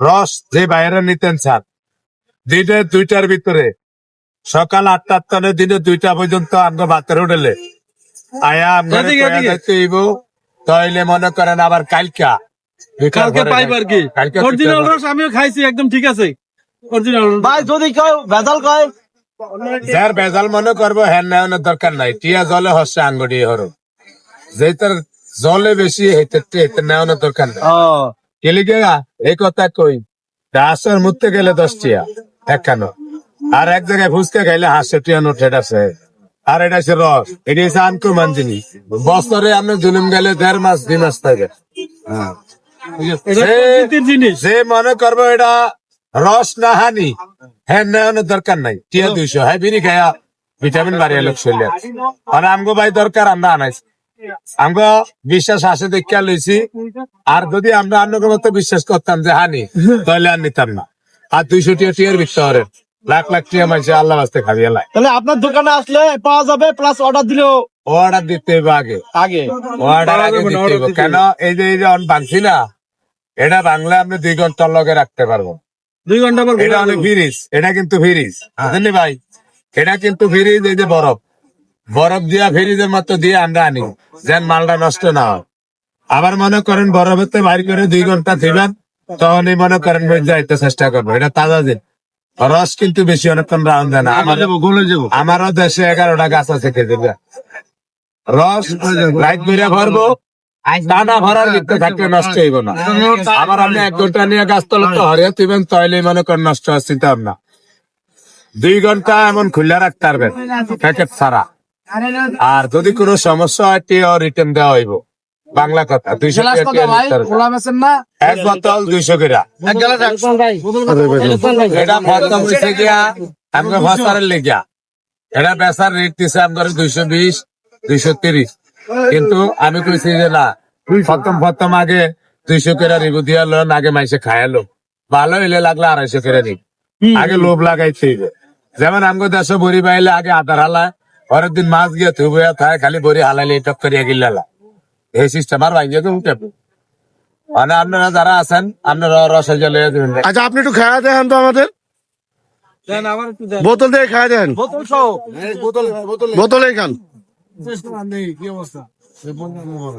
রস যে বাইরে নিতেন স্যার। দিনে দুইটার ভিতরে। সকাল আটটার তনে দিনে দুইটা পর্যন্ত আমরা বাতের উঠেলে। আয়া। তাইলে মনে করেন আবার কালকা। কালকে পরে পাইব আর কি? অরিজিনাল রস আমিও খাইছি একদম ঠিক আছে। অরিজিনাল ভাই যদি কেউ ভেজাল কয়? যার বেজাল মনে করব হ্যান নেওয়ানোর দরকার নাই। টিয়া জলে হচ্ছে আঙ্গুড়ি হরো যে তার জলে বেশি হেতে হেতে নেওয়ানোর দরকার নাই। ও এই কথা কই হাঁসের মুততে গেলে দশ টিয়া একখানো। আর এক জায়গায় ফুচকা খাইলে হাঁসশো টিয়া নোট এটা আছে। আর এটা হচ্ছে রস এটা হচ্ছে আনকমান জিনিস বছরে আপনি জুলুম গেলে দেড় মাস দুই মাস থাকে। জিনিস। যে মনে করব এটা রস না হানি হ্যাঁ নেওয়ানোর দরকার নাই। টিয়া দুইশো। হ্যাঁ বিনি খায়া ভিটামিন বাড়িয়ে লোক শরীরে মানে আমগো ভাই দরকার আমরা আনাইছি। আমগো বিশ্বাস আসে দেখা লইছি। আর যদি আমরা অন্য মতো বিশ্বাস করতাম যে হানি তাহলে আর নিতাম না। আর দুইশো টিয়া টিয়ার ভিতরে লাখ লাখ টিয়া মাইছে আল্লাহ বাস্তে খাবি এলাই তাহলে আপনার দোকানে আসলে পাওয়া যাবে প্লাস অর্ডার দিলেও অর্ডার দিতে হইবে আগে। আগে। অর্ডার আগে দিতে দিতে কেন? এই যে এই যে অন ভাঙছি না এটা বাংলা আপনি দুই ঘণ্টার লগে রাখতে পারব। দুই ঘণ্টা পর এটা অনেক ফ্রিজ এটা কিন্তু ফ্রিজ বুঝলি ভাই? এটা কিন্তু ফ্রিজ এই যে বরফ। বরফ দিয়া ফ্রিজের মতো দিয়ে আমরা আনি। যেন মালটা নষ্ট না হয়। আবার মনে করেন বরফেতে বাইর করে দুই ঘণ্টা দিবেন তখনই মনে করেন যাইতে চেষ্টা করব। এটা তাজা দিন। রস কিন্তু বেশি অনেকক্ষণ রাউন্ড দেয় না। আমার আমারও দেশে এগারোটা গাছ আছে খেতে। রস লাইট করে ভরবো। টানা ভরার ভিতরে থাকলে নষ্ট হইব না। আবার আপনি এক ঘণ্টা নিয়ে গাছ তলে তো হরিয়ে দিবেন তাইলে মনে করেন নষ্ট হচ্ছে না দুই ঘণ্টা এমন খুলে রাখতে পারবেন। প্যাকেট ছাড়া। আর যদি কোনো সমস্যা হয় টিও রিটার্ন দেওয়া হইব। বাংলা কথা দুইশো না? এক বোতল দুইশো করে এটা গিয়া আমাকে লেগিয়া। এটা বেচার রেট দিছে আমাদের দুইশো বিশ দুইশো তিরিশ। কিন্তু আমি কইছি যে না প্রথম প্রথম আগে দুইশো করে রিবু দিয়া লোন আগে মাইসে খায়ালো ভালো হইলে লাগলে আড়াইশো করে নিব। আগে লোভ লাগাইছে যেমন আমগো দেশে বড়ি বাইলে আগে আধার হালায় পরের দিন মাছ গিয়ে থুবইয়া থাকে খালি বড়ি হালাইলে টক করিয়া গিলালা এই সিস্টেম আর ভাঙ্গিয়ে তো উঠে মানে আপনারা যারা আছেন আপনারা রসে জলে আচ্ছা আপনি একটু খাওয়া দেন তো আমাদের। দেন আবার একটু দেন। বোতল দিয়ে খাওয়া দেন বোতল সহ। বোতলে খান।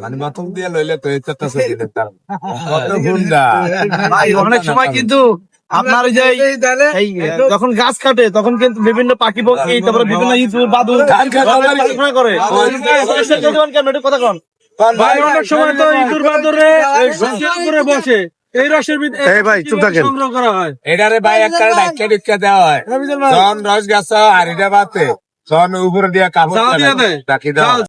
মানে মাথম দিয়ে লইলে তো অনেক সময় কিন্তু আপনার যে যখন গাছ কাটে তখন কিন্তু বিভিন্ন পাখি পক্ষী তারপরে বিভিন্ন ইঁদুর বাদুর করে কথা কন। ভাই। অনেক সময় তো ইঁদুর বাদরে বসে। এই রসের ভিতরে এই ভাই, চুপ থাকেন। সংগ্রহ করা হয়? এটারে ভাই একটা ডাক্তার ডিক্কা দেওয়া হয়। যখন রস গাছ হারিটা বাতে তখন উপরে দিয়া কাপড় রাখি হয়।